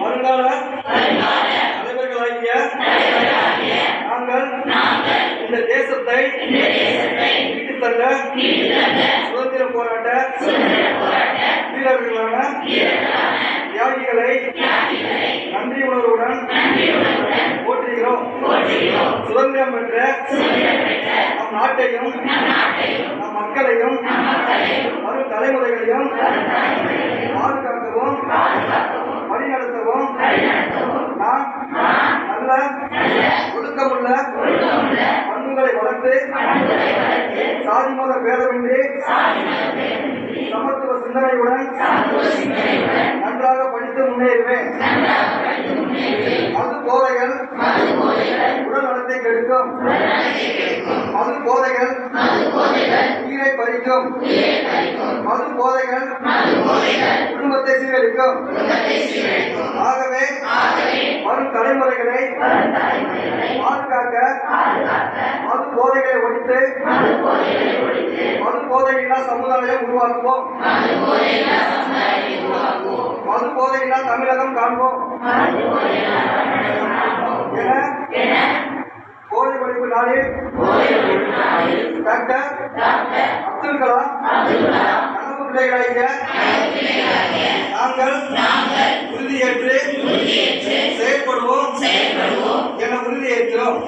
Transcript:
வருங்கால தலைவர்களாகிய நாங்கள் இந்த தேசத்தை மீட்டுத் தள்ள சுதந்திர போராட்ட வீரர்களான தியாகிகளை நன்றி உணர்வுடன் போற்றுகிறோம். சுதந்திரம் பெற்ற நம் நாட்டையும் நம் மக்களையும் வரும் தலைமுறைகளையும் பேதமின்றி சமத்துவ சிந்தனையுடன் நன்றாக படித்து முன்னேறுவேன். மது போதைகள் உடல் நலத்தை கெடுக்கும். மது போதைகள் உயிரை பறிக்கும். மது போதைகள் குடும்பத்தை சீரழிக்கும். ஆகவே வரும் தலைமுறைகளை பாதுகாக்க மது போதைகளை ஒழித்து மது போதையில்லா சமுதாயம் உருவாக்குவோம். மது போதையில்லா தமிழகம் காண்போம். என போதை ஒழிப்பு நாளில் டாக்டர் அப்துல் கலாம் கனவு பிள்ளைகளாகிய நாங்கள் உறுதியேற்று செயல்படுவோம் என உறுதியேற்கிறோம்